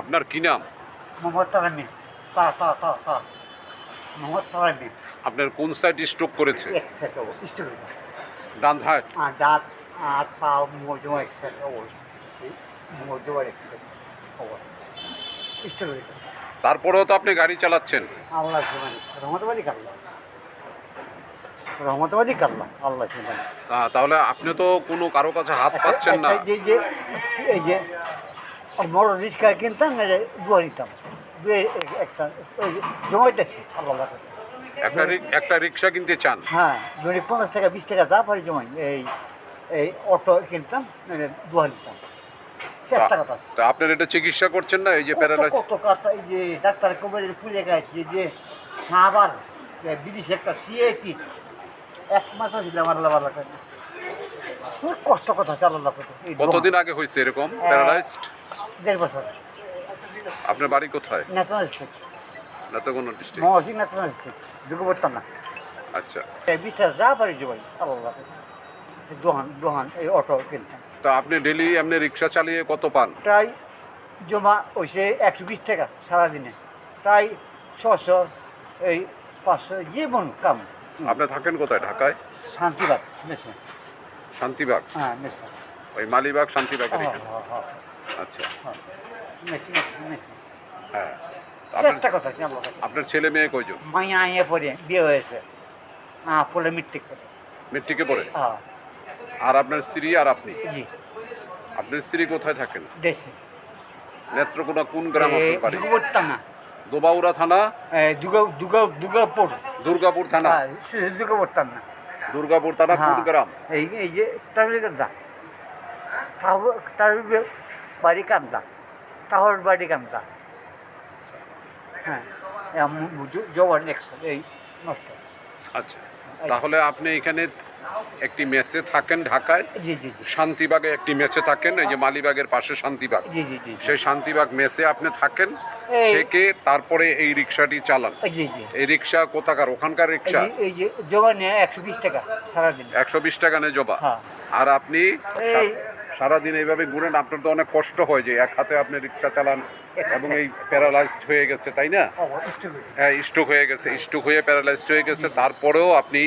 আপনার কি নাম? আপনার কোন সাইড স্ট্রোক করেছে? ডান দাঁত পা তারপরেও তো আপনি গাড়ি চালাচ্ছেন। আল্লাহ রহমতবাদী কাল্লা রহমতবাদী কাল্লা আল্লাহ। তাহলে আপনি তো কোনো কারও কাছে হাত পাচ্ছেন না। এই যে বড় রিক্সা কিনতাম না দুয়া নিতাম। দুয়ে একটা ওই জমাইতেছি আল্লাহ একটা একটা রিক্সা কিনতে চান? হ্যাঁ যদি পঞ্চাশ টাকা বিশ টাকা যা পারি জমাই। এই এই অটো কিনতাম নাহলে দুয়া নিতাম। কথা তা আপনার এটা চিকিৎসা করছেন না এই যে প্যারালাইস কত কাটা এই যে ডাক্তার কোমরের পুজো গেছে যে সাবার বিদেশে একটা সিএটি এক মাস ছিল আমার লাভার লাগে খুব কষ্ট কথা চালাল্লা কতদিন আগে হয়েছে এরকম প্যারালাইজড দেড় বছর। আপনার বাড়ি কোথায়? ন্যাশনাল ডিস্ট্রিক্ট না তো কোনো ডিস্ট্রিক্ট মহাসিং ন্যাশনাল ডিস্ট্রিক্ট পড়তাম না আচ্ছা বিশটা যা পারি জমাই আল্লাহ। দোহান দোহান এই অটো কিনতাম তা আপনি ডেলি এমনি রিক্সা চালিয়ে কত পান? প্রায় জমা হয়েছে একশো বিশ টাকা সারাদিনে। প্রায় ছশো এই পাঁচশো যেমন কাম। আপনি থাকেন কোথায়? ঢাকায়? শান্তিবাগ মেশে শান্তিবাগ। হ্যাঁ মেশে ওই মালিবাগ শান্তিবাগের হ্যাঁ এখানে হ্যাঁ হ্যাঁ। আচ্ছা। হ্যাঁ। চেষ্টা কথা কি আল্লাহ আপনার ছেলে মেয়ে কয়জন? মাইয়া আইয়া পরে বিয়ে হয়েছে। হ্যাঁ করে মেট্রিকে পড়ে হ্যাঁ। আর আপনার স্ত্রী আর আপনি? জি। আপনার স্ত্রী কোথায় থাকেন? দেশে। নেত্রকোনা কোন গ্রাম আপনার বাড়ি? না দোবাউরা থানা? দুর্গা দুর্গা দুর্গাপুর। দুর্গাপুর থানা? হ্যাঁ দুর্গা না দুর্গাপুর থানা কোন গ্রাম? এই এই যে যা ট্রাভেল বাড়ি কাম যা টাহর বাড়ি কাম যা হ্যাঁ জবার নেক্সট এই নষ্ট। আচ্ছা তাহলে আপনি এখানে একটি মেসে থাকেন ঢাকায়? জি জি জি। শান্তিবাগে একটি মেসে থাকেন এই যে মালিবাগের পাশে শান্তিবাগ? জি জি জি সেই শান্তিবাগ মেসে আপনি থাকেন থেকে তারপরে এই রিক্সাটি চালান? জি জি। এই রিক্সা কোথাকার? ওখানকার রিক্সা? এই যে জবা নেয় একশো বিশ টাকা সারাদিন। একশো বিশ টাকা নেই জবা হ্যাঁ। আর আপনি সারাদিন এইভাবে ঘুরেন আপনার তো অনেক কষ্ট হয় যে এক হাতে আপনি রিক্সা চালান এবং এই প্যারালাইজড হয়ে গেছে তাই না? হ্যাঁ স্ট্রোক হয়ে গেছে স্ট্রোক হয়ে প্যারালাইজড হয়ে গেছে। তারপরেও আপনি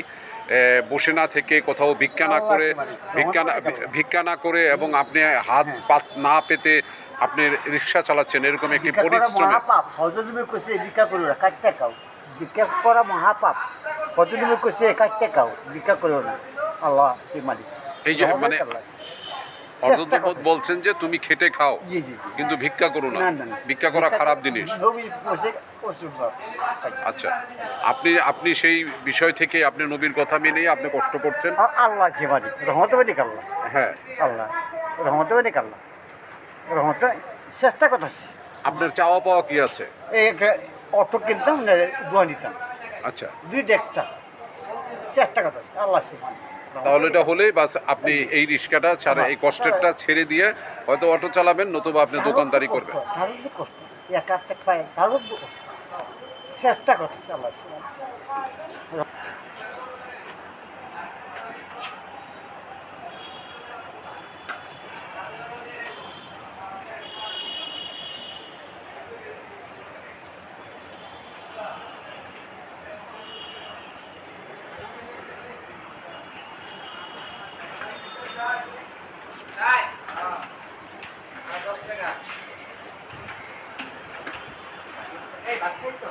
বসে না থেকে কোথাও ভিক্ষা না করে ভিক্ষা না ভিক্ষা না করে এবং আপনি হাত পাত না পেতে আপনি রিক্সা চালাচ্ছেন এরকম একটি কইছে ভিক্ষা করো না ভিক্ষা করা মহাপাপ। ভিক্ষা করো না। আল্লাহ মালিক। এই যে মানে করতে। বলছেন যে তুমি খেটে খাও জি জি জি। কিন্তু ভিক্ষা করো না। ভিক্ষা করা খারাপ জিনিস। আচ্ছা আপনি আপনি সেই বিষয় থেকে আপনি নবীর কথা মেনেই আপনি কষ্ট করছেন? আল্লাহ সে মালিক রহমত মালিক আল্লাহ হ্যাঁ। আল্লাহ। রহমত মালিক আল্লাহ রহমত চেষ্টা কথা আপনার চাওয়া পাওয়া কি আছে? এই একটা অটো কিনতাম দোয়া নিতাম। আচ্ছা। দুইটা একটা। চেষ্টা কথা আল্লাহ মালিক তাহলে এটা হলেই বাস আপনি এই রিক্সাটা ছাড়া এই কষ্টেরটা ছেড়ে দিয়ে হয়তো অটো চালাবেন নতুবা আপনি দোকানদারি করবেন। চেষ্টা করতে আল্লাহ এই বাচ্চাই তো